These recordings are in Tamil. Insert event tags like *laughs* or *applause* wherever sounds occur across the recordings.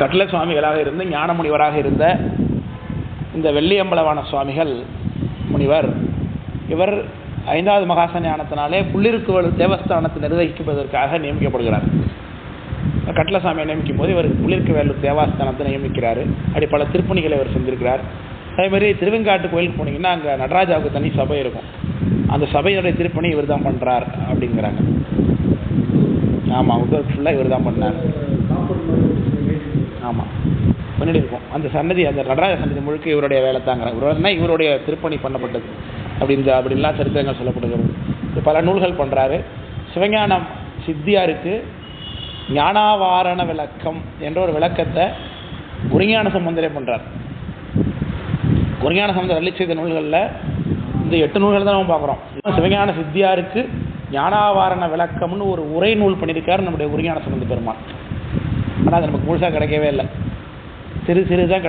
கட்ல சுவாமிகளாக இருந்த ஞான முனிவராக இருந்த இந்த வெள்ளியம்பலவான சுவாமிகள் முனிவர் இவர் ஐந்தாவது மகாச ஞானத்தினாலே புள்ளிருக்குவல் தேவஸ்தானத்தை நிர்வகிப்பதற்காக நியமிக்கப்படுகிறார். கட்டளசாமியை நியமிக்கும் போது இவர் புள்ளிருக்குவேலூர் தேவஸ்தானத்தை நியமிக்கிறார். அப்படி பல திருப்பணிகளை இவர் செஞ்சிருக்கிறார். அதே மாதிரி திருவெங்காட்டு கோயிலுக்கு போனீங்கன்னா அங்கே நடராஜாவுக்கு தனி சபை இருக்கும். அந்த சபையினுடைய திருப்பணி இவர் தான் பண்ணுறார் அப்படிங்கிறாங்க. ஆமாம் உதவி ஃபுல்லாக இவர் தான் பண்ணார். ஆமாம் பின்னாடி இருக்கும். அந்த சன்னதி அந்த நடராஜ சன்னதி முழுக்க இவருடைய வேலை தாங்கிறாங்க இவருன்னா இவருடைய திருப்பணி பண்ணப்பட்டது. அப்படின்னு அப்படின்லாம் சரித்திரங்கள் சொல்லப்படுகிறது. பல நூல்கள் பண்ணுறாரு சிவஞானம் சித்தியாருக்கு ஞானாவாரண விளக்கம் என்ற ஒரு விளக்கத்தை குருஞான சம்பந்தரே பண்ணுறார் குருஞான சம்பந்தர் அள்ளி செய்த நூல்களில் இந்த எட்டு நூல்கள் தான் நம்ம பார்க்குறோம். சிவஞான சித்தியாருக்கு ஞானாவாரண விளக்கம்னு ஒரு உரை நூல் பண்ணியிருக்காரு நம்முடைய குருஞான சம்பந்த பெருமான். ஆனால் அது நமக்கு முழுசாக கிடைக்கவே இல்லை. சிறு சிறு தான்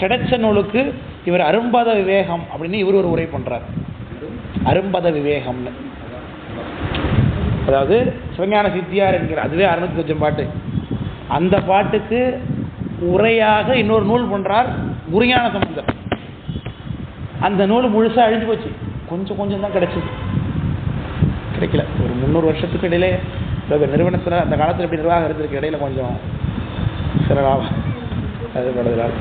கிடைச்ச நூலுக்கு இவர் அரும்பத விவேகம் அப்படின்னு இவர் ஒரு உரை பண்ணுறார் அரும்பத விவேகம்னு. அதாவது சிவஞான சித்தியார் என்கிற அதுவே அறுநூத்தி கொஞ்சம் பாட்டு. அந்த பாட்டுக்கு உரையாக இன்னொரு நூல் பண்ணுறார் குருஞான சம்பந்தர். அந்த நூல் முழுசாக அழிஞ்சு போச்சு. கொஞ்சம் கொஞ்சம் தான் கிடைச்சிது. கிடைக்கல. ஒரு முந்நூறு வருஷத்துக்கு இடையிலே இந்த நிறுவனத்தில் அந்த காலத்தில் எப்படி நிர்வாகம் இருந்திருக்கு இடையில கொஞ்சம் சிறகாக அது படுதலால்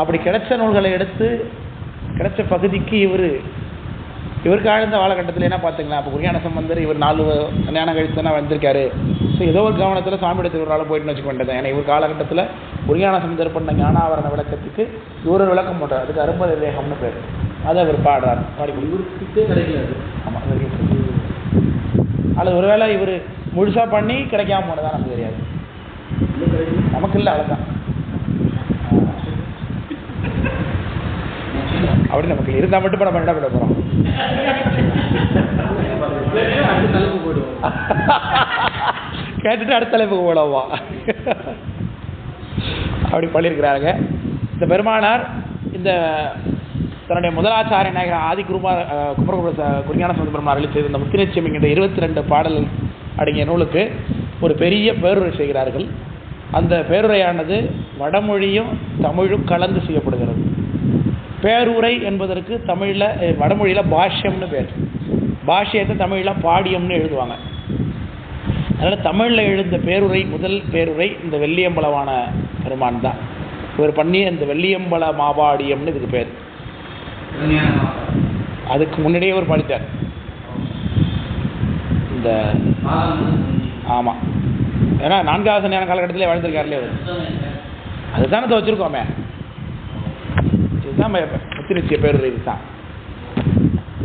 அப்படி கிடைச்ச நூல்களை எடுத்து கிடைச்ச பகுதிக்கு இவர் இவருக்கு ஆழ்ந்த காலகட்டத்தில் என்ன பார்த்துங்களா அப்போ குருஞான சம்பந்தர் இவர் நாலு ஞானம் கழித்து தானே வந்திருக்காரு. ஸோ ஏதோ ஒரு கவனத்தில் சுவாமி திருவிழாவில் போயிட்டுன்னு வச்சுக்க வேண்டியது ஏன்னா இவர் காலகட்டத்தில் குருஞான சம்பந்தர் பண்ண ஞானாவரண விளக்கத்துக்கு இவர் ஒரு விளக்கம் பண்ணுறார் அதுக்கு அரும்பத விவேகம்னு பேர். அதை அவர் பாடுறார். பாடி. ஆமாம் அல்லது ஒருவேளை இவர் முழுசாக பண்ணி கிடைக்காம போனதா நமக்கு தெரியாது. நமக்கு இல்லை அவ்வளோதான் அப்படி நமக்கு இருந்தால் மட்டும் நம்ம என்ன பண்ண போகிறோம் கேட்டுட்டு அடுத்த தலைப்புக்கு போடவா அப்படி பண்ணியிருக்கிறாங்க இந்த பெருமானார் இந்த தன்னுடைய முதலாச்சாரிய நாயகர் ஆதி குருமா அஹ், குமரகுரு ச- குருஞான சம்பந்த பெருமாள் இந்த முத்தினிச்சயம் என்கின்ற இருபத்தி ரெண்டு பாடல் அடங்கிய நூலுக்கு ஒரு பெரிய பேருரை செய்கிறார்கள். அந்த பேருரையானது வடமொழியும் தமிழும் கலந்து செய்யப்படுகிறது. பேருரை என்பதற்கு தமிழில் வடமொழியில் பாஷ்யம்னு பேர். பாஷ்யத்தை தமிழில் பாடியம்னு எழுதுவாங்க. அதனால் தமிழில் எழுந்த பேருரை முதல் பேருரை இந்த வெள்ளியம்பலவான பெருமான் தான். இவர் பண்ணி இந்த வெள்ளியம்பல மாபாடியம்னு இதுக்கு பேர். அதுக்கு முன்னாடியே ஒரு படித்தார் இந்த ஆமாம் ஏன்னா நான்காவது நேரம் காலகட்டத்திலே வாழ்ந்திருக்காருலே அவர் அதுதானே இதை வச்சுருக்கோமே. இதுதான் ம- பேருரை இதுதான்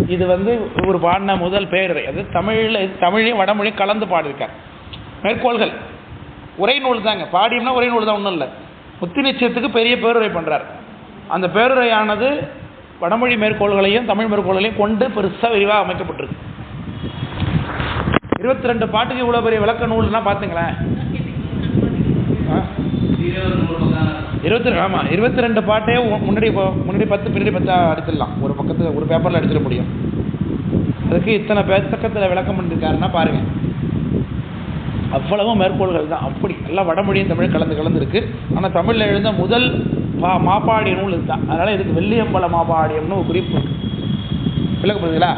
இது வந்து ஒரு பாடின முதல் பேருரை. அது தமிழில் தமிழையும் வடமொழியும் கலந்து பாடியிருக்கார். மேற்கோள்கள். உரை நூல் தாங்க. பாடியம்னா உரை நூல் தான் ஒன்றும் இல்லை. முத்தி நிச்சயத்துக்கு பெரிய பேருரை பண்ணுறார் அந்த பேருரையானது வடமொழி மேற்கோள்களையும் தமிழ் மேற்கோள்களையும் கொண்டு பெருசாக விரிவாக அமைக்கப்பட்டிருக்கு. இருபத்தி ரெண்டு பாட்டுக்கு இவ்வளோ பெரிய விளக்க நூல்னா பார்த்துங்களேன் இருபத்தி ஆமாம் இருபத்தி ரெண்டு பாட்டே முன்னாடி முன்னாடி பத்து பின்னாடி பத்தா அடிச்சிடலாம். ஒரு பக்கத்தில் ஒரு பேப்பரில் அடிச்சிட முடியும். அதுக்கு இத்தனை பேத்தக்கத்தில் விளக்கம் பண்ணியிருக்காருன்னா பாருங்க. அவ்வளவும் மேற்கோள்கள் தான். அப்படி எல்லாம் வடமொழியும் தமிழ் கலந்து கலந்துருக்கு ஆனால் தமிழில் எழுந்த முதல் பா மாப்பாடி நூல் இதுதான். அதனால் இதுக்கு வெள்ளியம்பல மாப்பாடியம்னு ஒரு குறிப்பு விளக்க விளக்கப்படுதுங்களா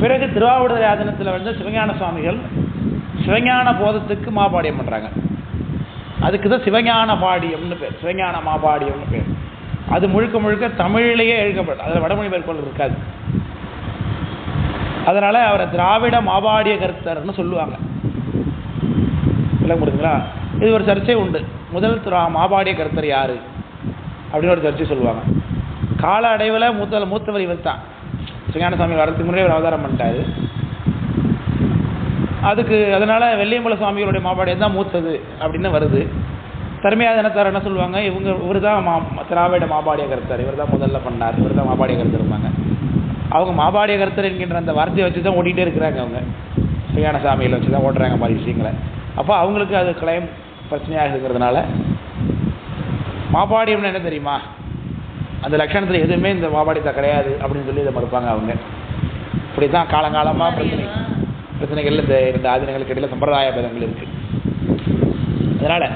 பிறகு திருவாவூர் யாதனத்தில் வந்து சிவஞான சுவாமிகள் சிவஞான போதத்துக்கு மாபாடியம் பண்ணுறாங்க அதுக்கு தான் சிவஞான பாடியம்னு பேர் சிவஞான மாபாடியம்னு பேர். அது முழுக்க முழுக்க தமிழிலேயே எழுக்கப்படும் அதில் வடமொழி மேற்கொள் இருக்காது. அதனால் அவரை திராவிட மாபாடிய கருத்தர்னு சொல்லுவாங்க. விளக்க முடியுதுங்களா இது ஒரு சர்ச்சை உண்டு. முதல் துறா மாபாடிய கருத்தர் யார்? அப்படின்னு ஒரு சர்ச்சை சொல்லுவாங்க. கால அடைவில் மூத்த மூத்தவர் இவர் தான் சிவஞானசாமி வரதுக்கு முன்னாடி ஒரு அவதாரம் பண்ணிட்டாரு. அதுக்கு அதனால் வெள்ளியம்பல சுவாமிகளுடைய மாபாடியம் தான் மூத்தது அப்படின்னு வருது. தர்மயாதனத்தார் என்ன சொல்லுவாங்க? இவங்க இவர் தான் மா திராவிட மாபாடிய கருத்தர். இவர் தான் முதல்ல பண்ணார். இவர் தான் மாபாடிய கருத்தர் இருப்பாங்க. அவங்க மாபாடிய கருத்தர் என்கின்ற அந்த வார்த்தையை வச்சு தான் ஓடிட்டே இருக்கிறாங்க அவங்க. சிங்கான சாமியில் வச்சு தான் ஓடுறாங்க மாதிரி விஷயங்களை. அப்போ அவங்களுக்கு அது கிளைம் பிரச்சனையாக இருக்கிறதுனால மாபாடியம்னு என்ன தெரியுமா? அந்த லட்சணத்தில் எதுவுமே இந்த மாபாடியத்தை கிடையாது அப்படின்னு சொல்லி இதை மறுப்பாங்க அவங்க. இப்படி தான் காலங்காலமாக பிரச்சனை பிரச்சனைகள் இந்த இரண்டு ஆதினங்களுக்கு இடையில சம்பிரதாய பேதங்கள் இருக்கு. அதனால்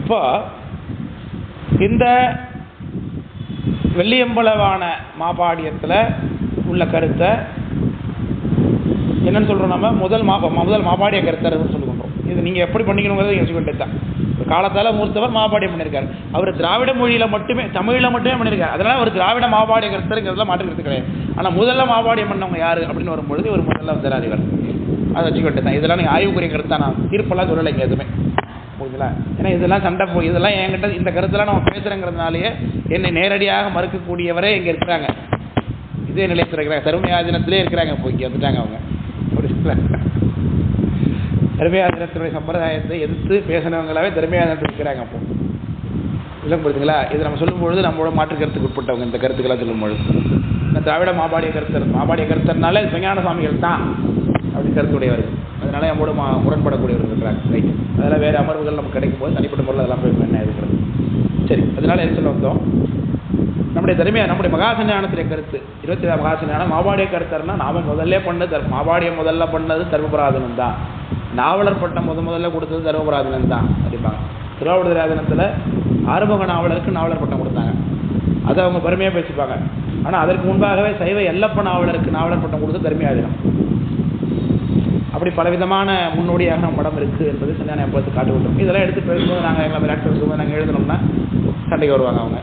இப்போ இந்த வெள்ளியம்பலவான மாபாடியத்தில் உள்ள கருத்தை என்னன்னு சொல்கிறோம் நம்ம? முதல் மா முதல் மாபாடிய கருத்தர்னு சொல்லுகின்றோம் இது நீங்கள் எப்படி பண்ணிக்கணுங்கிறத யோசிக்க வேண்டியது தான். காலத்தால் மூர்த்தவர் மாபாடியம் பண்ணியிருக்காரு அவர் திராவிட மொழியில் மட்டுமே தமிழில் மட்டுமே பண்ணியிருக்காரு அதனால் அவர் திராவிட மாபாடிய கருத்தருங்கிறதுல மாற்றுக்கிறது கிடையாது. ஆனால் முதல்ல மாபாடியம் பண்ணவங்க யார் அப்படின்னு வரும்பொழுது இவர் முதல்ல வந்தார் இவர் அதை வச்சுக்க வேண்டியது தான். இதெல்லாம் நீங்கள் ஆய்வுக்குரிய கருத்து தான் நான் தீர்ப்பெல்லாம் சொல்லலைங்க எதுவுமே. புரியுதுங்களா ஏன்னா இதெல்லாம் சண்டை போய் இதெல்லாம் என்கிட்ட இந்த கருத்தெல்லாம் நம்ம பேசுகிறேங்கிறதுனாலேயே என்னை நேரடியாக மறுக்கக்கூடியவரே இங்கே இருக்கிறாங்க. இதே நிலையத்தில் இருக்கிறாங்க. தருமையாதினத்திலே இருக்கிறாங்க. போய் வந்துட்டாங்க அவங்க. புரியுதுங்களா தர்மயாதினத்தினுடைய சம்பிரதாயத்தை எதிர்த்து பேசினவங்களாவே தர்மயாதினத்தில் இருக்கிறாங்க அப்போ. இல்லை புரியுதுங்களா? இது நம்ம சொல்லும்பொழுது நம்மளோட மாற்று கருத்துக்கு உட்பட்டவங்க இந்த கருத்துக்கெல்லாம் சொல்லும்பொழுது. இந்த திராவிட மாபாடிய கருத்தர் மாபாடிய கருத்தர்னாலே விஞ்ஞான சுவாமிகள் தான் அப்படி கருத்துடையவர்கள். அதனால நம்மளோட மா முரண்படக்கூடியவர்கள் இருக்கிறாங்க. ரைட் அதெல்லாம் வேறு அமர்வுகள் நமக்கு கிடைக்கும் போது தனிப்பட்ட முறையில் அதெல்லாம் போய் என்ன இருக்கிறது சரி அதனால என்ன சொல்ல வந்தோம்? நம்முடைய திறமையாக நம்முடைய மகாசன்யானத்துடைய கருத்து. இருபத்தி ஏழாம் மகாசன்யானம் மாபாடிய கருத்தர்னா நாம முதல்ல பண்ணது மாபாடிய முதல்ல பண்ணது தர்மபுராதனம் தான். நாவலர் பட்டம் முத முதல்ல கொடுத்தது தர்மபுராதனம் தான் அப்படிம்பாங்க திருவாவூர்திராதனத்தில் ஆறுமுக நாவலருக்கு நாவலர் பட்டம் கொடுத்தாங்க. அதை அவங்க பெருமையாக பேசிப்பாங்க. ஆனால் அதற்கு முன்பாகவே சைவ எல்லப்ப நாவலருக்கு நாவலர் பட்டம் கொடுத்து தர்மியாதினம் அப்படி பலவிதமான முன்னோடியாக நம்ம படம் இருக்குது என்பது சன்னியான எப்போது காட்டு விட்டோம் இதெல்லாம் எடுத்து பேசும்போது நாங்கள் எங்களை விளையாட்டு பேசும்போது நாங்கள் எழுதணும்னா சண்டைக்கு வருவாங்க அவங்க.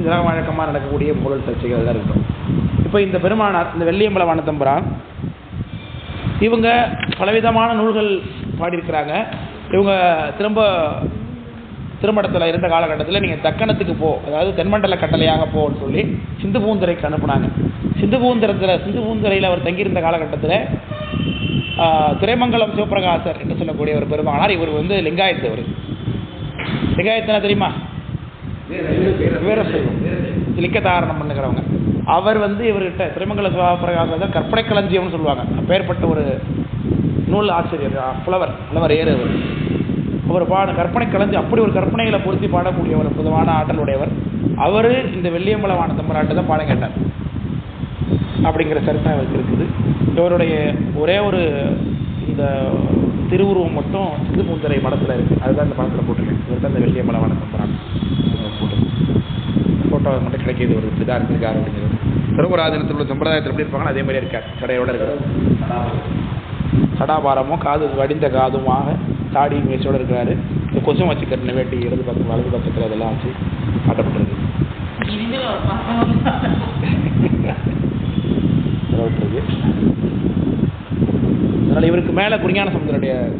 இதெல்லாம் வழக்கமாக நடக்கக்கூடிய பொருள் சர்ச்சைகள் தான் இருக்கும் இப்போ இந்த பெருமானார் இந்த வெள்ளியம்பல வானத்தம்புரான் இவங்க பலவிதமான நூல்கள் பாடியிருக்கிறாங்க. இவங்க திரும்ப திருமடத்தில் இருந்த காலகட்டத்தில் நீங்கள் தக்கணத்துக்கு போ அதாவது தென்மண்டல கட்டளையாக போன்னு சொல்லி சிந்து பூந்துரைக்கு அனுப்புனாங்க. சிந்து பூந்தரத்தில் சிந்து பூந்துரையில் அவர் தங்கியிருந்த காலகட்டத்தில் துறைமங்கலம் சிவபிரகாசர் என்று சொல்லக்கூடிய ஒரு பெருமானார். இவர் வந்து லிங்காயத்து அவர் லிங்காயத்துனா தெரியுமா? வீரசைவம் லிங்க தாரணம் பண்ணுகிறவங்க. அவர் வந்து இவர்கிட்ட திருமங்கல சிவபிரகாசர் கற்பனை களஞ்சியம்னு சொல்லுவாங்க. அப்பேற்பட்ட ஒரு நூல் ஆசிரியர் புலவர் புலவர் ஏறு அவர். அவர் பாட கற்பனை கலந்து அப்படி ஒரு கற்பனைகளை பொருத்தி பாடக்கூடிய ஒரு பொதுவான ஆற்றலுடையவர் அவர் இந்த வெள்ளியம்பலவான தம்பராட்டை தான் பாடம் கேட்டார். அப்படிங்கிற சரித்திரம் அவருக்கு இருக்குது. இவருடைய ஒரே ஒரு இந்த திருவுருவம் மட்டும் சிந்துமுந்தரை படத்தில் மடத்தில் இருக்குது அதுதான் இந்த படத்தில் போட்டிருக்கேன். இவர் தான் இந்த வெள்ளியம்பலவான தம்பரான் போட்டு ஃபோட்டோ மட்டும் கிடைக்கிது ஒரு இதாக இருந்திருக்காரு அப்படிங்கிறது சிறகுராஜனத்தில் உள்ள சம்பிரதாயத்தில் எப்படி இருப்பாங்கன்னா அதே மாதிரி இருக்கார். சடையோட இருக்கிறார். சடாபாரமும் காது வடிந்த காதுமாக தாடி மீசோடு இருக்கிறாரு. இந்த கொசும் வச்சு கட்டின வேட்டி இடது பக்கம் வலது பக்கத்தில் அதெல்லாம் வச்சு காட்டப்பட்டிருக்கு. *laughs* அதனால் இவருக்கு மேலே குறிஞான சமுதனுடைய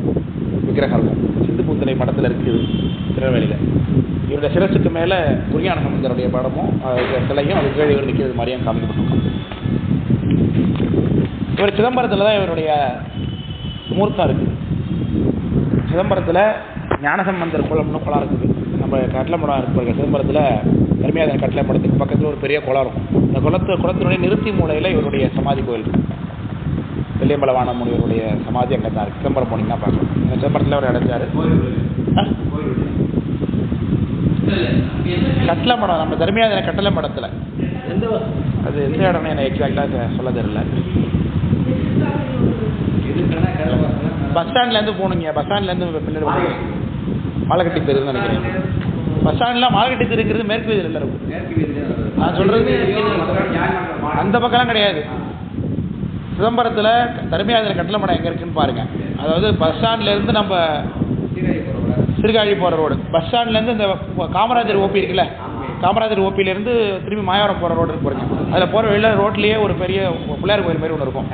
விக்கிரகம் இருக்கும் சிந்து பூந்தலை மடத்தில் இருக்குது திருநெல்வேலியில். இவருடைய சிரசுக்கு மேலே குறிஞான சமுதருடைய படமும் சிலையும் அது கீழே இவர் நிற்கிறது மாதிரியும் காமிக்கப்பட்டிருக்கும் இவர் சிதம்பரத்தில் தான் இவருடைய மூர்த்தம் இருக்குது சிதம்பரத்தில் ஞானசம்பந்தர் குளம்னு குளம் இருக்குது. நம்ம கட்டளமடம் இருக்கு சிதம்பரத்தில் கருமையாதன் கட்டளை மடத்துக்கு பக்கத்தில் ஒரு பெரிய குளம் இருக்கும். அந்த குளத்து குளத்தினுடைய நிறுத்தி மூலையில் இவருடைய சமாதி கோயில் இருக்குது வெள்ளியம்பலவான முனிவருடைய சமாதி அங்கே தான் இருக்குது சிதம்பரம் போனீங்கன்னா பார்க்கலாம். இந்த சிதம்பரத்தில் அவர் அடைஞ்சார் கட்டளை மடம். நம்ம தர்மியாதன கட்டளை மடத்தில். எந்த அது எந்த இடம்னு எனக்கு எக்ஸாக்டாக சொல்ல தெரியல. பஸ் ஸ்டாண்ட்லேருந்து போகணுங்க. பஸ் ஸ்டாண்ட்லேருந்து பின்னாடி போகணும். மாலக்கட்டி தெருன்னு நினைக்கிறேன். பஸ் ஸ்டாண்ட்லாம் மாலக்கட்டி தெரு இருக்கிறது மேற்கு வீதியில் இருக்கும். நான் சொல்றது அந்த பக்கம்லாம் கிடையாது. சிதம்பரத்தில் தருமையாதிர கட்டளை மடம் எங்கே இருக்குன்னு பாருங்க. அதாவது பஸ் ஸ்டாண்ட்லேருந்து நம்ம சீர்காழி போகிற ரோடு பஸ் ஸ்டாண்ட்லேருந்து இந்த காமராஜர் ஓபி இருக்குல்ல காமராஜர் ஓபியிலேருந்து திரும்பி மாயாவரம் போகிற ரோடு இருக்கு பாருங்க. அதில் போகிற வெளியில் ரோட்லேயே ஒரு பெரிய பிள்ளையார் கோயில் மாதிரி ஒன்று இருக்கும்.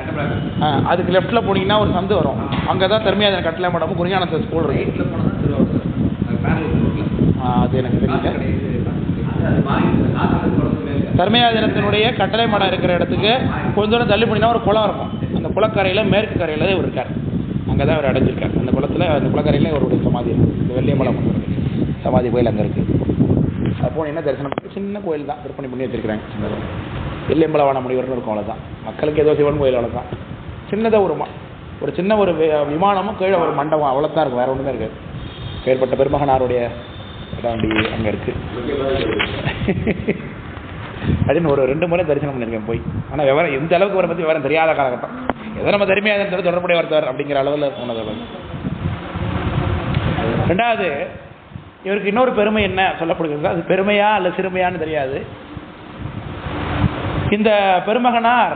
அதுக்கு லெஃப்ட்டில் போனீங்கன்னா ஒரு சந்து வரும். அங்கே தான் தர்மியாதன கட்டளை மடமும் குருஞானந்த ஸ்கூல் இருக்கு. அது எனக்கு தெரியல. தர்மயாதினத்தினுடைய கட்டளை மடம் இருக்கிற இடத்துக்கு கொஞ்ச தூரம் தள்ளி பண்ணினா ஒரு குளம் இருக்கும். அந்த குளக்கரையில் மேற்கு கரையில் தான் இவர் இருக்கார் அங்கே தான் அவர் அடைஞ்சிருக்கார். அந்த குளத்தில் அந்த குளக்கரையில் இவருடைய சமாதி இருக்கும் இந்த வெள்ளியம்பலம் சமாதி கோயில் அங்கே இருக்குது அது போனீங்கன்னா தரிசனம் பண்ணி சின்ன கோயில் தான். விற்பனை பண்ணி வச்சிருக்கிறாங்க. சின்னதாக வெள்ளியம்பலவான முனிவர்னு இருக்கும் அவ்வளோதான் மக்களுக்கு ஏதோ சிவன் கோயில் அவ்வளோதான் சின்னதாக ஒரு ஒரு சின்ன ஒரு விமானமும் கீழே ஒரு மண்டபம். அவ்வளோதான் இருக்கும் வேறு ஒன்றுமே இருக்காது பேர்பட்ட பெருமகனாருடைய இடம் அப்படி அங்கே இருக்குது அப்படின்னு ஒரு ரெண்டு முறை தரிசனம் பண்ணியிருக்கேன் போய். ஆனால் விவரம் எந்த அளவுக்கு வரை பற்றி விவரம் தெரியாத காலகட்டம். ஏதோ நம்ம தர்மியாதனத்தோட தொடர்புடைய ஒருத்தர் அப்படிங்கிற அளவில் போனது அவர். ரெண்டாவது இவருக்கு இன்னொரு பெருமை என்ன சொல்லப்படுகிறது? அது பெருமையா அல்ல சிறுமையான்னு தெரியாது. இந்த பெருமகனார்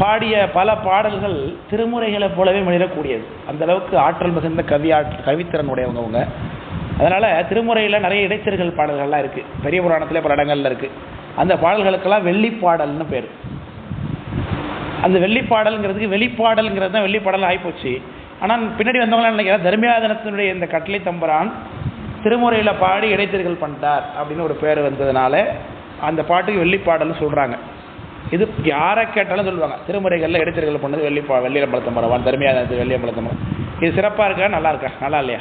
பாடிய பல பாடல்கள் திருமுறைகளை போலவே மனிதக்கூடியது அந்த அளவுக்கு ஆற்றல் மிகுந்த கவி ஆற்றல் கவித்திறன் உடையவங்க அவங்க. அதனால் திருமுறையில் நிறைய இடைச்சர்கள் பாடல்கள்லாம் இருக்குது பெரிய புராணத்தில் பல இடங்கள்ல இருக்குது அந்த பாடல்களுக்கெல்லாம் வெள்ளிப்பாடல்னு பேர். அந்த வெள்ளிப்பாடல்ங்கிறதுக்கு வெளிப்பாடல்ங்கிறது தான் வெள்ளிப்பாடல் ஆகிப்போச்சு ஆனால் பின்னாடி வந்தவங்களாம் நினைக்கிறேன் தர்மியாதனத்தினுடைய இந்த கட்டளை தம்புரான் திருமுறையில் பாடி இடைத்தறிகள் பண்ணிட்டார் அப்படின்னு ஒரு பேர் வந்ததுனால அந்த பாட்டுக்கு வெள்ளிப்பாடல்னு சொல்கிறாங்க இது யாரை கேட்டாலும் சொல்லுவாங்க திருமுறைகளில் இடைத்தறிகள் பண்ணது வெள்ளிப்பா வெள்ளியம்பலத்தம்பரம் தர்மியாதனத்து வெள்ளியம்பலத்தம்பரம் இது சிறப்பாக இருக்கா நல்லா இருக்கா நல்லா இல்லையா?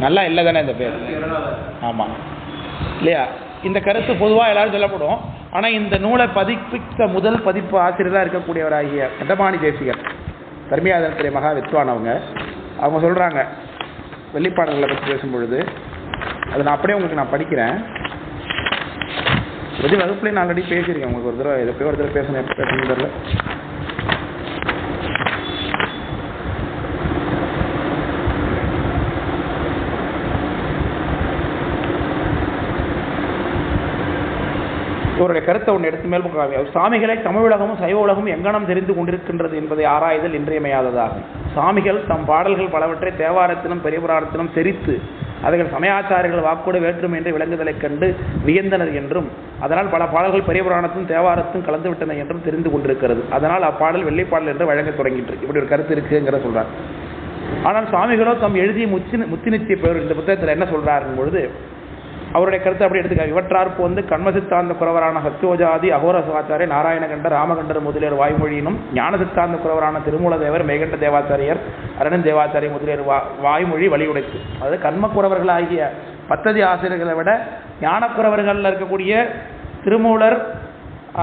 நல்லா இல்லை தானே இந்த பேர்? ஆமாம் இல்லையா? இந்த கருத்து பொதுவாக எல்லாரும் சொல்லப்படும். ஆனால் இந்த நூலை பதிப்பித்த முதல் பதிப்பு ஆசிரியராக இருக்கக்கூடியவராகிய கண்டபாணி தேசிகர். தர்மியாதனத்துறை மகா வித்வான் அவங்க அவங்க சொல்கிறாங்க வெள்ளிப்பாடல்களை பற்றி பேசும்பொழுது. அதை நான் அப்படியே உங்களுக்கு நான் படிக்கிறேன். பற்றி வகுப்புலேயும் நான் ஆல்ரெடி பேசியிருக்கேன். உங்களுக்கு ஒரு தடவை எப்படியோ ஒரு தடவை பேசணும் எப்போ பேசணும் இவருடைய கருத்தை ஒன்று எடுத்து மேல் காவி சாமிகளை தமிழ் உலகமும் சைவ உலகமும் எங்கனம் தெரிந்து கொண்டிருக்கின்றது என்பதை ஆராய்தல் இன்றியமையாததாகும் சாமிகள் தம் பாடல்கள் பலவற்றை தேவாரத்திலும் பெரியபுராணத்திலும் புராணத்திலும் தெரித்து அவைகள் சமயாச்சாரிகள் வாக்கோடு வேற்றுமை என்று விளங்குதலைக் கண்டு வியந்தனர் என்றும் அதனால் பல பாடல்கள் பெரிய புராணத்தும் தேவாரத்தும் கலந்து விட்டன என்றும் தெரிந்து கொண்டிருக்கிறது. அதனால் அப்பாடல் வெள்ளைப்பாடல் என்று வழங்க தொடங்கிட்டு இப்படி ஒரு கருத்து இருக்குங்கிற சொல்றார். ஆனால் சுவாமிகளோ தம் எழுதிய முத்தி முத்தி நிச்சய பெயர் இந்த புத்தகத்தில் என்ன சொல்றாருங்கும் பொழுது அவருடைய கருத்தை அப்படி எடுத்துக்க இவற்றார்ப்பு வந்து கண்ம சித்தாந்த குறவரான சத்யோஜாதி அகோர சிவாச்சாரிய நாராயணகண்டர் ராமகண்டர் முதலியர் வாய்மொழியினும் ஞான சித்தாந்த குறவரான திருமூலதேவர் மேகண்ட தேவாச்சாரியர் அரணன் தேவாச்சாரிய முதலியர் வா வாய்மொழி வழியுடைத்து அதாவது கர்மக்குறவர்களாகிய பத்ததி ஆசிரியர்களை விட ஞானக்குறவர்களில் இருக்கக்கூடிய திருமூலர்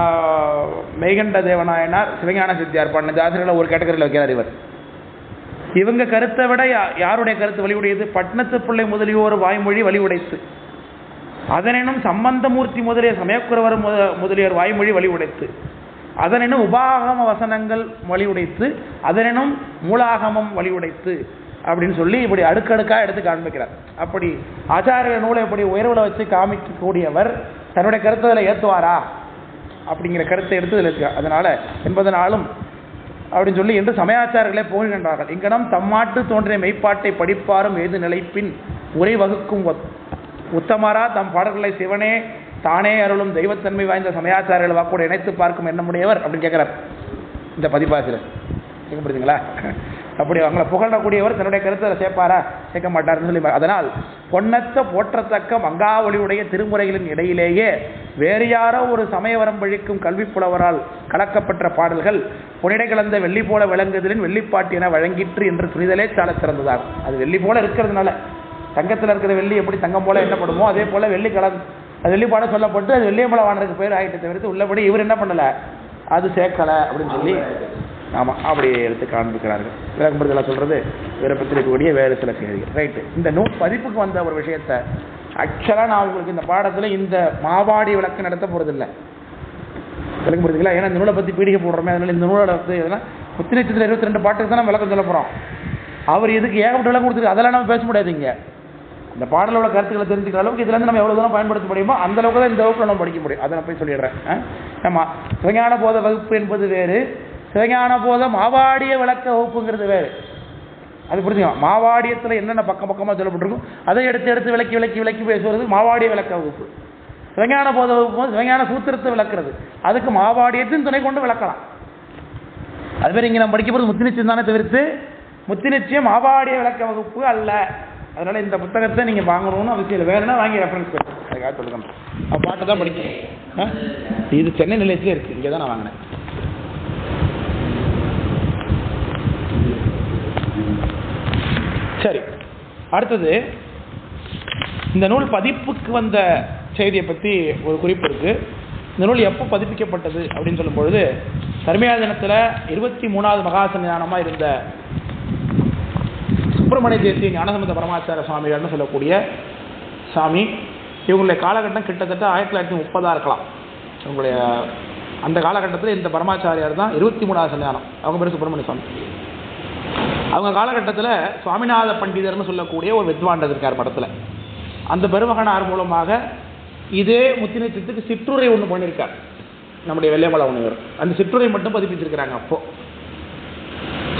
ஆஹ், மெய்கண்ட தேவநாயனார் சிவஞான சித்தியார் பண்ண ஆசிரியர்களை ஒரு கேட்டகரியில் வைக்கிறார் இவர். இவங்க கருத்தை விட யா- யாருடைய கருத்து வழிவுடையது பட்னத்து பிள்ளை முதலியோர் வாய்மொழி வழிவுடைத்து அதனினும் சம்பந்தமூர்த்தி முதலிய சமயக்குறவர் முத- முதலியர் வாய்மொழி வழிவுடைத்து அதனினும் உபாகம வசனங்கள் வழிவுடைத்து அதனினும் மூலாகமம் வழிவுடைத்து அப்படின்னு சொல்லி இப்படி அடுக்கடுக்காக எடுத்து காண்பிக்கிறார். அப்படி ஆச்சாரிய நூலை இப்படி உயர்வுல வச்சு காமிக்கக்கூடியவர் தன்னுடைய கருத்துகளை ஏற்றுவாரா அப்படிங்கிற கருத்தை எடுத்து இதில் இருக்கு அதனால என்பதனாலும் அப்படின்னு சொல்லி என்று சமயாச்சாரர்களே புகழ்கின்றார்கள். இங்கனம் தம்மாட்டு தோன்றிய மெய்ப்பாட்டை படிப்பாரும் எது நிலைப்பின் உரை வகுக்கும் உத்தமரா தம் பாடல்களை சிவனே தானே அருளும் தெய்வத்தன்மை வாய்ந்த சமயாச்சாரர்கள் வாக்கோடு இணைத்து பார்க்கும் எண்ணமுடையவர் அப்படின்னு கேட்குறார். இந்த பதிப்பாசிரியர். கேட்க முடியுதுங்களா? அப்படி அவங்கள புகழக்கூடியவர் தன்னுடைய கருத்தை சேர்ப்பாரா? சேர்க்க மாட்டார்னு சொல்லி அதனால் பொன்னத்த போற்றத்தக்க மங்காவளியுடைய திருமுறைகளின் இடையிலேயே வேறு யாரோ ஒரு சமயவரம் பழிக்கும் கல்வி புலவரால் கலக்கப்பட்ட பாடல்கள் புனிடை கலந்த வெள்ளி போல விளங்குதலின் வெள்ளிப்பாட்டு என வழங்கிற்று என்று துணிதலே சால சிறந்ததாகும். அது வெள்ளி போல இருக்கிறதுனால. தங்கத்தில் இருக்கிற வெள்ளி எப்படி தங்கம் போல எண்ணப்படுமோ அதே போல வெள்ளி கலந்து அது வெள்ளிப்பாட சொல்லப்பட்டு அது வெள்ளியம்பல வானருக்கு பேர் ஆகிட்டு தவிர்த்து உள்ளபடி இவர் என்ன பண்ணல? அது சேர்க்கலை அப்படின்னு சொல்லி ஆமாம் அப்படி எடுத்து காண்பிக்கிறார்கள். விளக்கப்படுத்தலாம் சொல்கிறது இவரை பற்றி இருக்கக்கூடிய வேறு சில கேள்விகள் ரைட்டு இந்த நூல் பதிப்புக்கு வந்த ஒரு விஷயத்தை ஆக்சுவலாக நான் உங்களுக்கு இந்த பாடத்தில் இந்த மாவாடி விளக்கு நடத்த போகிறதில்ல விளக்கம் புரியுதுங்களா ஏன்னா இந்த நூலை பற்றி பீடிகை போடுறோமே அதனால இந்த நூலை வந்து எதுனா புத்திரத்தில் இருபத்தி ரெண்டு பாட்டுக்கு தான் நம்ம விளக்கம் சொல்ல போகிறோம் அவர் இதுக்கு ஏகப்பட்ட விளக்கம் கொடுத்துருக்கு அதெல்லாம் நம்ம பேச முடியாது இங்க இந்த பாடலோட கருத்துக்களை தெரிஞ்சுக்கிற அளவுக்கு இதுல இருந்து நம்ம எவ்வளவு தூரம் பயன்படுத்த முடியுமோ அந்த அளவுக்கு தான் இந்த வகுப்பில் நம்ம படிக்க முடியும். அதை நான் போய் சொல்லிடுறேன். ஆமாம் சிவஞான போத வகுப்பு என்பது வேறு. சிவஞான போத மாவாடிய விளக்க வகுப்புங்கிறது வேறு. அது புரிஞ்சுக்கலாம் மாவாடியத்தில் என்னென்ன பக்கம் பக்கமாக சொல்லப்பட்டிருக்கும் அதை எடுத்து எடுத்து விளக்கி விளக்கி விளக்கி பேசுவது மாவாடிய விளக்க வகுப்பு. சிவஞான போத வகுப்பு சிவஞான சூத்திரத்தை விளக்குறது. அதுக்கு மாவாடியத்தின் துணை கொண்டு விளக்கலாம். அது மாதிரி இங்கே நம்ம படிக்க போகிறது முத்து நிச்சயம் தானே தவிர்த்து முத்து நிச்சயம் மாவாடிய விளக்க வகுப்பு அல்ல. அதனால இந்த புத்தகத்தை நீங்கள் வாங்கணும்னு அவசியம் இல்லை. வேணும்னா வாங்கி ரெஃபரன்ஸ் அதுக்காக சொல்லுங்க பாட்டு தான் படிக்கணும் ஆ? இது சென்னை நிலையத்திலே இருக்குது இங்கே தான் நான் வாங்கினேன். சரி. அடுத்தது இந்த நூல் பதிப்புக்கு வந்த செய்தியை பற்றி ஒரு குறிப்பு இருக்கு. இந்த நூல் எப்போ பதிப்பிக்கப்பட்டது அப்படின்னு சொல்லும் பொழுது தர்மியா தினத்தில் இருபத்தி மூணாவது மகாசன்னிதானமாக இருந்த சுப்பிரமணிய தேசிய ஞானசம்பந்த பரமாச்சார சுவாமிகள்னு சொல்லக்கூடிய சாமி. இவங்களுடைய காலகட்டம் கிட்டத்தட்ட ஆயிரத்தி தொள்ளாயிரத்தி முப்பதாக இருக்கலாம். இவங்களுடைய அந்த காலகட்டத்தில் இந்த பரமாச்சாரியார் தான் இருபத்தி மூணாவது சன்னிதானம் அவங்க பேர் சுப்பிரமணிய சுவாமி. அவங்க காலகட்டத்தில் சுவாமிநாத பண்டிதர்னு சொல்லக்கூடிய ஒரு வித்வாண்டர் இருக்கார் படத்தில். அந்த பெருமகனார் மூலமாக இதே முத்தினிச்சத்துக்கு சிற்றுரை ஒன்று பண்ணியிருக்கார். நம்முடைய வெள்ளைமலை உணவர் அந்த சிற்றுரை மட்டும் பதிப்பிச்சிருக்கிறாங்க அப்போது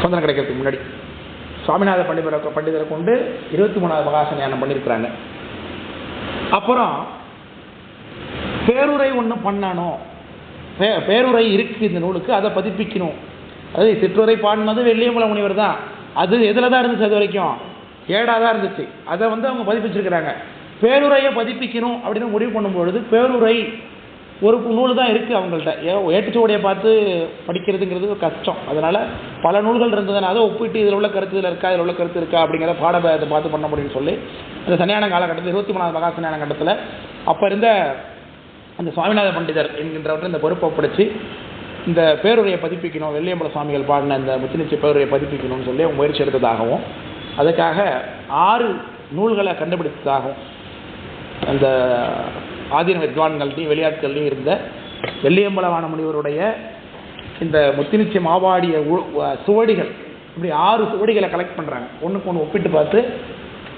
சுதந்திரம் கிடைக்கிறதுக்கு முன்னாடி. சுவாமிநாத பண்டிதரை பண்டிதரை கொண்டு இருபத்தி மூணாவது மகாச ஞானம் பண்ணியிருக்கிறாங்க அப்புறம் பேருரை ஒன்று பண்ணணும். பே பேருரை இருக்கு இந்த நூலுக்கு அதை பதிப்பிக்கணும். அது சிற்றுரை பாடினது வெள்ளியம்பல முனிவர் தான். அது எதில் தான் இருந்துச்சு அது வரைக்கும்? ஏடாக தான் இருந்துச்சு. அதை வந்து அவங்க பதிப்பிச்சிருக்கிறாங்க. பேருரையை பதிப்பிக்கணும் அப்படின்னு முடிவு பண்ணும்பொழுது பேருரை ஒரு நூல் தான் இருக்குது அவங்கள்ட்ட. ஏ ஏட்டுச்சுவடியை பார்த்து படிக்கிறதுங்கிறது கஷ்டம். அதனால் பல நூல்கள் இருந்ததுனால அதை ஒப்பிட்டு இதில் உள்ள கருத்து இதில் இருக்கா இதில் உள்ள கருத்து இருக்கா அப்படிங்கிற பாடத்தை பார்த்து பண்ண முடியும்னு சொல்லி அந்த சன்னியான காலகட்டத்தில் இருபத்தி மூணாவது மகா சன்னியான கட்டத்தில் அப்போ இருந்த அந்த சுவாமிநாத பண்டிதர் என்கின்றவற்றை இந்த பொறுப்பை ஒப்படைச்சு இந்த பேருரையை பதிப்பிக்கணும் வெள்ளியம்பல சுவாமிகள் பாடின இந்த முத்தினிச்சி பேருரையை பதிப்பிக்கணும்னு சொல்லி அவங்க முயற்சி எடுத்ததாகவும் அதுக்காக ஆறு நூல்களை கண்டுபிடித்ததாகவும் அந்த ஆதீன வித்வான்கள்லையும் வெளியாட்கள்லையும் இருந்த வெள்ளியம்பலவான முனிவருடைய இந்த முத்தினிச்சை மாவாடிய சுவடிகள். இப்படி ஆறு சுவடிகளை கலெக்ட் பண்ணுறாங்க ஒன்றுக்கு ஒன்று ஒப்பிட்டு பார்த்து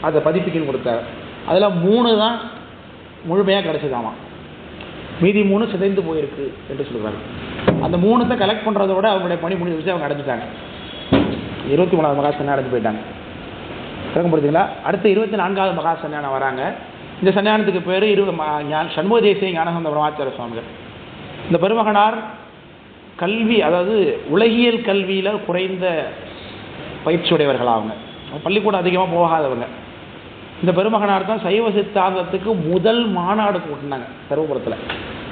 அதை பதிப்பிக்கன்னு கொடுத்தாரு. அதில் மூணு தான் முழுமையாக கிடச்சிதாமா. மீதி மூணு சிதைந்து போயிருக்கு என்று சொல்கிறாங்க அந்த மூணுத்தை கலெக்ட் பண்ணுறத விட அவங்களுடைய பணி முடிஞ்சிருச்சு அவங்க அடைஞ்சிட்டாங்க. இருபத்தி மூணாவது மகாசன்யா அடைஞ்சு போயிட்டாங்க. விளக்கம் அடுத்து இருபத்தி நான்காவது மகா வராங்க. இந்த சன்னியானத்துக்கு பேர் இரு சண்முக தேசிய ஞானசந்த பிரமாச்சார சுவாமிகள். இந்த பெருமகனார் கல்வி அதாவது உலகியல் கல்வியில் குறைந்த பயிற்சியுடையவர்கள் அவங்க பள்ளிக்கூடம் அதிகமாக போகாதவங்க. இந்த பெருமகனார் தான் சைவ சித்தாந்தத்துக்கு முதல் மாநாடு கூட்டினாங்க சர்வபுரத்தில்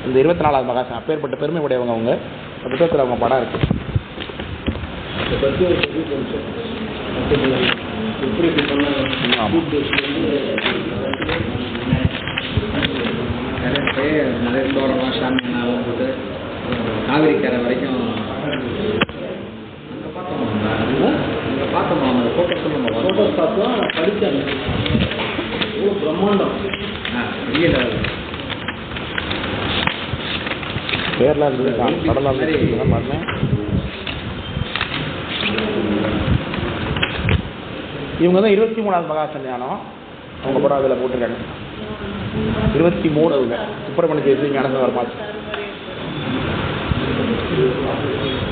இந்த இருபத்தி நாலாவது மகாசன் அப்பேற்பட்ட பெருமை உடையவங்க அவங்க. புத்தகத்தில் அவங்க படம் கொஞ்சம். எப்படி இப்படி சாமி போட்டு வரைக்கும் அங்கே பார்த்தோம் அங்கே அந்த ஃபோட்டோஸ் நம்ம ஃபோட்டோஸ் பார்த்தோம் படித்தாங்க ஓ பிரம்மாண்டம் ஆ பெரிய லெவல் பேர்லாம் இருந்தது கடலாம் இருந்தது தான் இவங்க தான் இருபத்தி மூணாவது மகா கல்யாணம். அவங்க படம் அதில் போட்டிருக்காங்க. இருபத்தி மூணு அவங்க சுப்பிரமணிய தேசி ஞானசந்தர் பார்த்து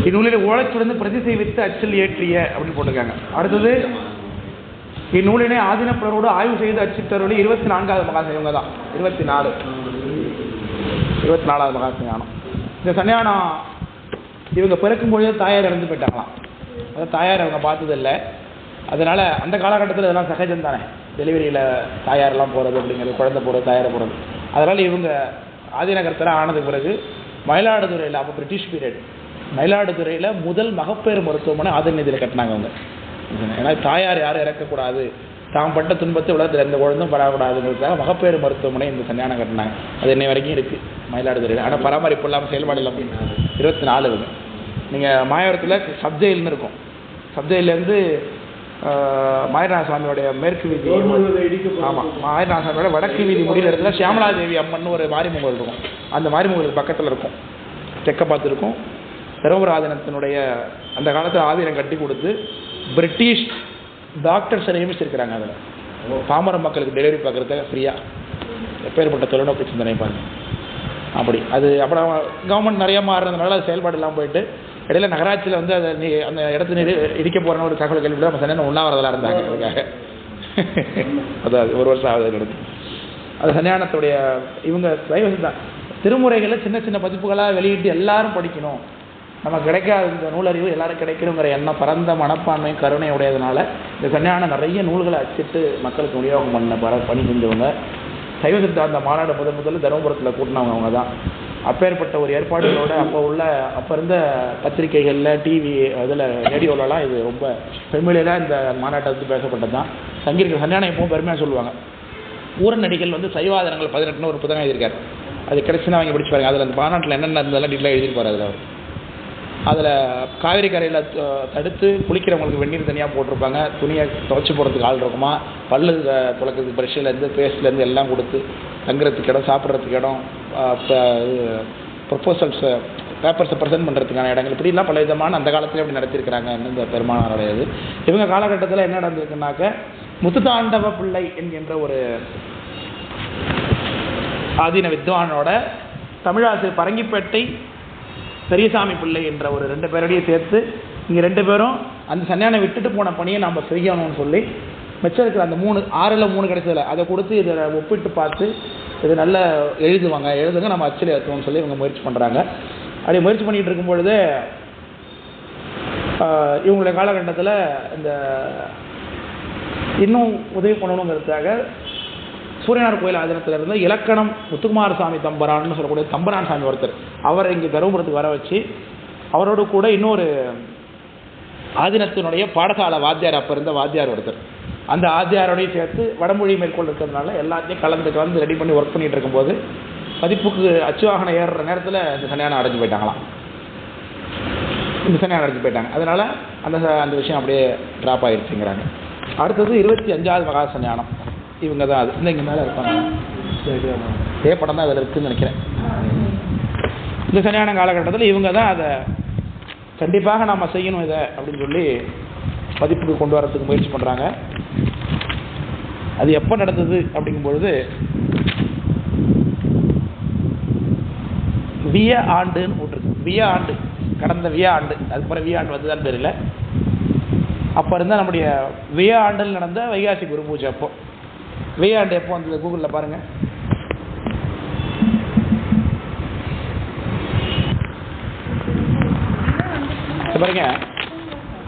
இந்நூலில் ஓலைச்சுடந்து பிரதி செய்வித்து அச்சில் ஏற்றிய அப்படின்னு போட்டிருக்காங்க. அடுத்தது இந்நூலினை ஆதினப்பலரோடு ஆய்வு செய்து அச்சிட்டருளி இருபத்தி நான்காவது மகா இவங்க தான். இருபத்தி நாலு. இருபத்தி நாலாவது மகா சன்னியானம் இந்த சன்னியானம் இவங்க பிறக்கும் பொழுது தாயார் இறந்து போயிட்டாங்களாம். அதை தாயார் அவங்க பார்த்ததில்லை. அதனால் அந்த காலகட்டத்தில் இதெல்லாம் சகஜம் தானே. டெலிவரியில் தாயாரெல்லாம் போகிறது அப்படிங்கிறது குழந்தை போகிறது தாயாரை போகிறது அதனால் இவங்க ஆதிநகரத்தில் ஆனது பிறகு மயிலாடுதுறையில் அப்போ பிரிட்டிஷ் பீரியட் மயிலாடுதுறையில் முதல் மகப்பேறு மருத்துவமனை ஆதிநிதியில் கட்டினாங்க அவங்க. ஏன்னா தாயார் யாரும் இறக்கக்கூடாது. தாம் பட்ட துன்பத்தை உலகத்தில் எந்த குழந்தும் படக்கூடாதுங்கிறதுக்காக மகப்பேறு மருத்துவமனை இந்த சன்னியானம் கட்டினாங்க. அது இன்னை வரைக்கும் இருக்குது மயிலாடுதுறையில். ஆனால் பராமரிப்பு இல்லாமல் செயல்பாடு இல்லாமல் இருபத்தி நாலு இவங்க நீங்கள் மாயவரத்தில் சப்ஜெயில்னு இருக்கும். சப்ஜெயிலேருந்து மாயிரநாத சுவாமியோடைய மேற்கு வீதி ஆமாம் மாயிரநாத சுவாமியோட வடக்கு வீதி முடியல இடத்துல சியாமலா தேவி அம்மன் ஒரு மாரிமுகல் இருக்கும். அந்த மாரிமுகலுக்கு பக்கத்தில் இருக்கும். தெற்க பார்த்து இருக்கும் தர்மபுராதனத்தினுடைய அந்த காலத்தில் ஆதீனம் கட்டி கொடுத்து பிரிட்டிஷ் டாக்டர்ஸை நியமிச்சிருக்கிறாங்க அதில். பாமர மக்களுக்கு டெலிவரி பார்க்குறத ஃப்ரீயாக எப்பேற்பட்ட தொலைநோக்கு சிந்தனை பாருங்க. அப்படி. அது அப்புறம் கவர்மெண்ட் நிறைய மாறுறதுனால அது செயல்பாடு இல்லாமல் போயிட்டு இடையில நகராட்சியில் வந்து அதை நீ அந்த இடத்துல இடிக்க போகிறன்னு ஒரு தகவல் கேள்வி நம்ம சனியான உண்ணாவிரதெல்லாம் இருந்தாங்க அதுக்காக அதாவது ஒரு வருஷம் ஆகுது நடந்து அது சன்னியானத்துடைய இவங்க சைவ திருமுறைகளில் திருமுறைகளை சின்ன சின்ன பதிப்புகளாக வெளியிட்டு எல்லாரும் படிக்கணும். நமக்கு கிடைக்காத இந்த நூலறிவு எல்லாரும் கிடைக்கணுங்கிற எண்ணம் பரந்த மனப்பான்மை கருணை உடையதுனால இந்த கன்னியான நிறைய நூல்களை அச்சிட்டு மக்களுக்கு விநியோகம் பண்ண பர பணி செஞ்சவங்க. சைவ சித்தாந்த மாநாடு முதல் முதல்ல தருமபுரத்தில் கூட்டினவங்க அவங்க தான் அப்பேற்பட்ட ஒரு ஏற்பாடுகளோட அப்போ உள்ள அப்போ இருந்த பத்திரிகைகளில் டிவி அதில் ரேடியோலலாம் இது ரொம்ப பெருமையிலாம் இந்த மாநாட்டை வந்து பேசப்பட்டது தான் சங்கீத சன்னியானம் எப்பவும் பெருமையாக சொல்லுவாங்க ஊரநடிகள் வந்து சைவாதனங்கள் பதினெட்டுன்னு ஒரு புத்தகம் எழுதியிருக்காரு. அது கிடைச்சுன்னா அவங்க படிச்சு பாருங்க. அதில் அந்த மாநாட்டில் என்னென்ன இருந்ததெல்லாம் டீட்டெயிலாக எழுதியிருப்பார் அதில் அவர். அதில் காவிரி கரையில் தடுத்து குளிக்கிறவங்களுக்கு வெந்நீர் தனியாக போட்டிருப்பாங்க. துணியை துவைச்சி போடுறதுக்கு ஆள் இருக்குமா? பல்லு துளக்கிறதுக்கு ப்ரெஷ்ஷிலேருந்து பேஸ்ட்லேருந்து எல்லாம் கொடுத்து தங்குறதுக்கு இடம் சாப்பிட்றதுக்கு இடம் ப்ரொப்போசல்ஸ் பேப்பர்ஸை ப்ரெசென்ட் பண்ணுறதுக்கான இடங்கள் இப்படிலாம் பல விதமான அந்த காலத்திலே அப்படி நடத்தியிருக்கிறாங்க இந்த பெருமானாருடைய இது. இவங்க காலகட்டத்தில் என்ன நடந்திருக்குனாக்க முத்துதாண்டவ பிள்ளை என்கின்ற ஒரு ஆதீன வித்வானோட தமிழாசிரியர் பரங்கிப்பேட்டை பெரியசாமி பிள்ளை என்ற ஒரு ரெண்டு பேரோடையும் சேர்த்து இங்கே ரெண்டு பேரும் அந்த சன்னியானை விட்டுட்டு போன பணியை நம்ம செய்யணும்னு சொல்லி மிச்சம் இருக்கிற அந்த மூணு ஆறில் மூணு கிடைச்சதில்ல அதை கொடுத்து இதை ஒப்பிட்டு பார்த்து இது நல்லா எழுதுவாங்க. எழுதுங்க நம்ம அச்சில் ஏற்றுவோம்னு சொல்லி இவங்க முயற்சி பண்ணுறாங்க அப்படி முயற்சி பண்ணிகிட்டு இருக்கும் பொழுது இவங்களுடைய காலகட்டத்தில் இந்த இன்னும் உதவி பண்ணணுங்கிறதுக்காக சூரியனார் கோயில் ஆதீனத்தில் இருந்து இலக்கணம் முத்துக்குமார சாமி தம்பரான்னு சொல்லக்கூடிய தம்பரான் சாமி ஒருத்தர் அவரை இங்கே தருமபுரத்துக்கு வர வச்சு அவரோடு கூட இன்னொரு ஆதீனத்தினுடைய பாடசாலை வாத்தியார் அப்போ இருந்த வாத்தியார் ஒருத்தர். அந்த ஆத்தியாரோடையும் சேர்த்து வடமொழி மேற்கொண்டு இருக்கிறதுனால எல்லாத்தையும் கலந்து கலந்து ரெடி பண்ணி ஒர்க் பண்ணிட்டு இருக்கும்போது பதிப்புக்கு அச்சு வாகனம் ஏறுற நேரத்தில் இந்த சன்னியானம் அடைஞ்சு போயிட்டாங்களாம். இந்த சன்னியானம் அடைஞ்சு போயிட்டாங்க. அதனால அந்த அந்த விஷயம் அப்படியே ட்ராப் ஆகிடுச்சுங்கிறாங்க அடுத்தது இருபத்தி அஞ்சாவது மகா சன்னியானம் இவங்க தான் அது. இந்த இங்கே மேலே இருப்பாங்க. இதே படம் தான் அதில் இருக்குன்னு நினைக்கிறேன். இந்த சனியான காலகட்டத்தில் இவங்க தான் அதை கண்டிப்பாக நாம் செய்யணும் இதை அப்படின்னு சொல்லி பதிப்புக்கு கொண்டு வரதுக்கு முயற்சி பண்ணுறாங்க அது எப்போ நடந்தது அப்படிங்கும் பொழுது விய ஆண்டுன்னு போட்டிருக்கு. விய ஆண்டு. கடந்த விய ஆண்டு. அதுக்கப்புறம் விய ஆண்டு வந்ததான்னு தெரியல அப்போ இருந்தால் நம்முடைய விய ஆண்டில் நடந்த வைகாசி குரு பூஜை அப்போ. விய ஆண்டு எப்போ வந்தது? கூகுளில் பாருங்கள் பாருங்கள் பாருங்க.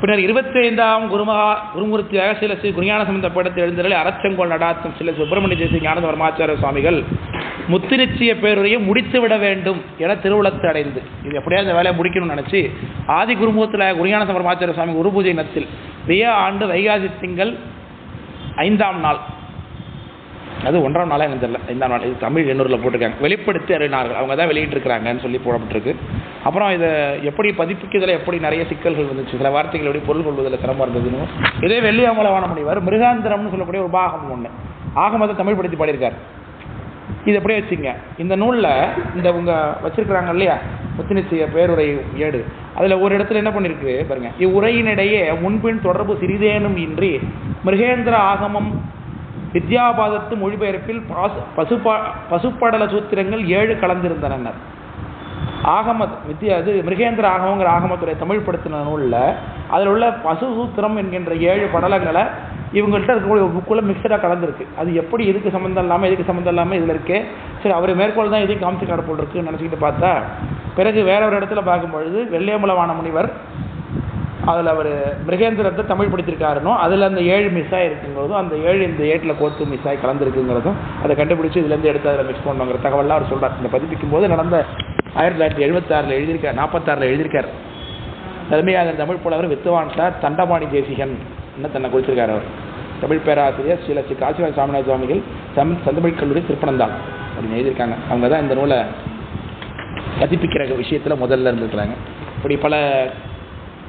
பின்னர் இருபத்தி ஐந்தாம் குருமகா குருமூர்த்தியாக சில ஸ்ரீ குருஞான சம்பந்தப்படத்தை எழுந்தருளி அறச்சங்கோல் நடாத்தும் சில சுப்பிரமணிய ஜெயசி ஞான பரமாச்சார சுவாமிகள் முத்திருச்சிய பேருரையை முடித்து விட வேண்டும் என திருவுளத்தை அடைந்து. இது எப்படியாவது இந்த வேலையை முடிக்கணும்னு நினச்சி ஆதி குருமூர்த்தியில் குருஞான பரமாச்சார சுவாமி குரு பூஜை நத்தில் விய ஆண்டு வைகாசி திங்கள் ஐந்தாம் நாள். அது ஒன்றாம் நாளாக எனக்கு தெரியல. இந்த நாள் இது தமிழ் எண்ணூரில் போட்டிருக்காங்க. வெளிப்படுத்தி அறிவினார்கள் அவங்க தான் வெளியிட்டிருக்கிறாங்கன்னு சொல்லி போடப்பட்டிருக்கு. அப்புறம் இதை எப்படி பதிப்பிக்கிறதுல எப்படி நிறைய சிக்கல்கள் வந்துச்சு? சில வார்த்தைகள் எப்படி பொருள் கொள்வதில் சிரமம் இருந்ததுன்னு. இதே வெள்ளியாமலவான முடிவார் மிருகாந்திரம்னு சொல்லக்கூடிய ஒரு பாகம் ஒன்று ஆகமத்தை தமிழ் படுத்தி பாடியிருக்கார். இது அப்படியே வச்சுங்க? இந்த நூலில் இந்த உங்க வச்சிருக்கிறாங்க இல்லையா? முத்தினிச்சிய பேருரை ஏடு. அதில் ஒரு இடத்துல என்ன பண்ணியிருக்கு பாருங்க. இவ்வுரையினிடையே முன்பின் தொடர்பு சிறிதேனும் இன்றி மிருகேந்திர ஆகமம் வித்யாபாதத்து மொழிபெயர்ப்பில் பாசு பசுபா பசுப்படல சூத்திரங்கள் ஏழு கலந்திருந்தனர் ஆகம வித்யா அது மிருகேந்திர ஆகமங்கிற ஆகமத்துடைய தமிழ் படுத்தின நூலில் அதில் உள்ள பசு சூத்திரம் என்கின்ற ஏழு படலங்களை இவங்கள்ட்ட இருக்கக்கூடிய ஒரு புக்குள்ள மிக்சடாக கலந்துருக்கு. அது எப்படி எதுக்கு சம்மந்தம் இல்லாமல் எதுக்கு சம்மந்தம் இல்லாமல் இதில் இருக்கு? சரி அவர் மேற்கோள் தான் இதையும் காமிச்சு காட போல் இருக்குன்னு நினச்சிக்கிட்டு பார்த்தா பிறகு வேற ஒரு இடத்துல பார்க்கும்பொழுது வெள்ளையம்பலவான முனிவர் அதில் அவர் மிருகேந்திரத்தை தமிழ் படித்திருக்காருனோ அதில் அந்த ஏழு மிஸ் ஆகிருக்குங்கிறதும் அந்த ஏழு இந்த ஏட்டில் கோர்த்து மிஸ் ஆகி கலந்துருக்குங்கிறதும் அதை கண்டுபிடிச்சி இதுலேருந்து எடுத்து அதில் மிக்ஸ் பண்ணுங்கிற தகவல்லாம் அவர் சொல்கிறார் இந்த பதிப்பிக்கும் போது நடந்த ஆயிரத்தி தொள்ளாயிரத்தி எழுபத்தாறில் எழுதியிருக்கார் நாற்பத்தாறில் எழுதியிருக்கார். தலைமையாக தமிழ் புலவர் வித்துவான் சார் தண்டபாணி தேசிகன் என்ன தன்னை குறிச்சிருக்கார் அவர். தமிழ் பேராசிரியர் ஸ்ரீ ஸ்ரீ காசிவாய் சாமிநாத சுவாமிகள் தமிழ் சந்தமிழ் கல்லூரி திருப்பனந்தாள் அப்படின்னு எழுதியிருக்காங்க. அவங்க தான் இந்த நூலை பதிப்பிக்கிற விஷயத்தில் முதல்ல இருந்திருக்கிறாங்க. இப்படி பல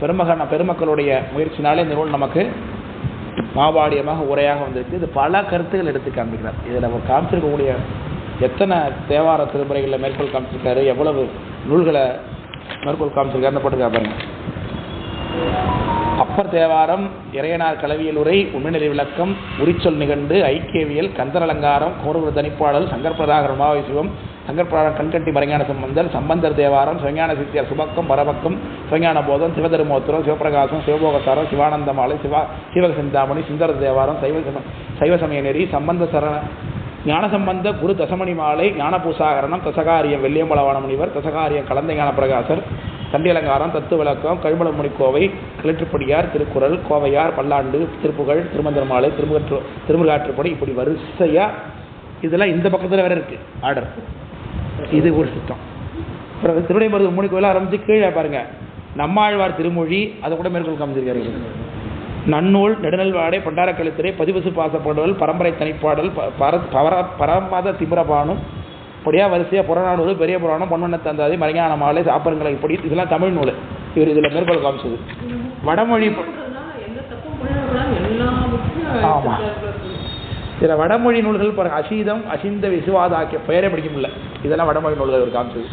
பெருமகன பெருமக்களுடைய முயற்சினாலே இந்த நூல் நமக்கு மாபாடியமாக உரையாக வந்திருக்கு. இது பல கருத்துக்கள் எடுத்து காண்பிக்கிறார். இதில் அவர் காமிச்சிருக்கக்கூடிய எத்தனை தேவார திருமுறைகளில் மேற்கோள் காமிச்சிருக்காரு எவ்வளவு நூல்களை மேற்கோள் காமிச்சிருக்காருன்னு போட்டுருக்கா பாருங்க. அப்பர் தேவாரம் இறையனார் கலவியல் உரை உண்மைநிலை விளக்கம் உரிச்சொல் நிகண்டு ஐக்கியவியல் கந்தர் அலங்காரம் கோரகுரு தனிப்பாடல் சங்கர் பிரதாகர் சிவம் சங்கர் கண்கட்டி மறைஞான சம்பந்தர் சம்பந்தர் தேவாரம் சிவஞான சித்தியார் சுபக்கம் பரபக்கம் சிவஞான போதம் சிவதருமோத்திரம் சிவபிரகாசம் சிவபோகசாரம் சிவானந்த மாலை சிவா சிவக சிந்தாமணி சுந்தர தேவாரம் சைவ சம சைவ சமய நெறி சம்பந்த சரண ஞானசம்பந்த குரு தசமணி மாலை ஞானபூசாகரணம் தசகாரியம் வெள்ளியம்பலவான முனிவர் தசகாரியம் கலந்த ஞான பிரகாசர் தண்டியலங்காரம் தத்து விளக்கம் கழுமலமுனி கோவை கிளற்றுப்படியார் திருக்குறள் கோவையார் பல்லாண்டு திருப்புகழ் திருமந்திர மாலை திருமுகற்று திருமுகாற்றுப்படி இப்படி வரிசையாக இதெல்லாம் இந்த பக்கத்தில் வேறு இருக்குது ஆர்டர். இது ஒரு சிஸ்டம் அப்புறம் திருவிடைமருது மூணு கோயிலாக ஆரம்பிச்சு கீழே பாருங்க. நம்மாழ்வார் திருமொழி அதை கூட மேற்கொள் காமிச்சிருக்காரு. நன்னூல் நெடுநல்வாடை பண்டாரக்கழுத்துறை பதிவசு பாசப்பாடல் பரம்பரை தனிப்பாடல் பர- பரமத திமிரபானும் இப்படியா வரிசையா புறநானூறு பெரிய புராணம் பொன்வண்ண தந்தாதி மறைஞான மாலை சாப்பரங்களை இப்படி இதெல்லாம் தமிழ் நூல். இவர் இதில் மேற்கோள் காமிச்சது. வடமொழி ப- சில வடமொழி நூல்கள் பாருங்க அசீதம் அசிந்த விசுவாதாக்கிய பெயரே படிக்க முடியல. இதெல்லாம் வடமொழி நூல்கள் ஒரு காமிச்சது.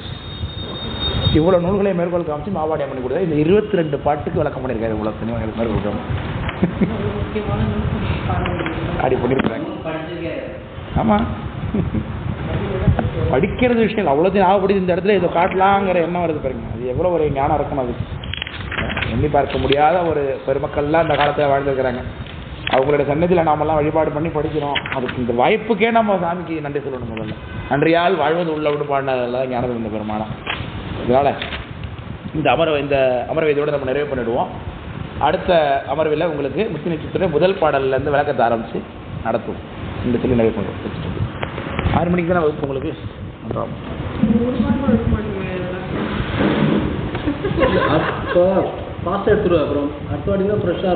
இவ்வளோ நூல்களை மேற்கோள் காமிச்சு மாவாடி பண்ணி கொடுத்தா இந்த இருபத்தி ரெண்டு பாட்டுக்கு விளக்கம் பண்ணியிருக்காரு இவ்வளோ சினிமா மேற்கோள் அப்படி பண்ணியிருக்காங்க ஆமாம் படிக்கிறது விஷயம். அவ்வளோத்தையும் ஆகப்படுது இந்த இடத்துல இதை காட்டலாங்கிற எண்ணம் வருது பாருங்க. அது எவ்வளோ ஒரு ஞானம் இருக்கணும் அது. எண்ணி பார்க்க முடியாத ஒரு பெருமக்கள்லாம் இந்த காலத்தில் வாழ்ந்துருக்கிறாங்க. அவங்களோட சன்னதியில் நாமெல்லாம் வழிபாடு பண்ணி படிக்கிறோம். அதுக்கு இந்த வாய்ப்புக்கே நம்ம சாமிக்கு நன்றி சொல்லணும் முதல்ல. நன்றியால் வாழ்வது உள்ள விடு பாடினதெல்லாம் ஞானம் இந்த பெருமானம் இதனால் இந்த அமர்வை இந்த அமர்வை நம்ம நிறைவு பண்ணிடுவோம். அடுத்த அமர்வில் உங்களுக்கு முத்தி நட்சத்திரம் முதல் பாடல்லேருந்து விளக்கத்தை ஆரம்பித்து நடத்துவோம். இந்த சொல்லி நிறைவு பண்ணுவோம் ஆறு மணிக்கு தான் வகுப்பு உங்களுக்கு? நன்றாம் ஒரு அப்போ பாஸ் அப்புறம். அடுத்த வாட்டி தான் ஃப்ரெஷ்ஷாக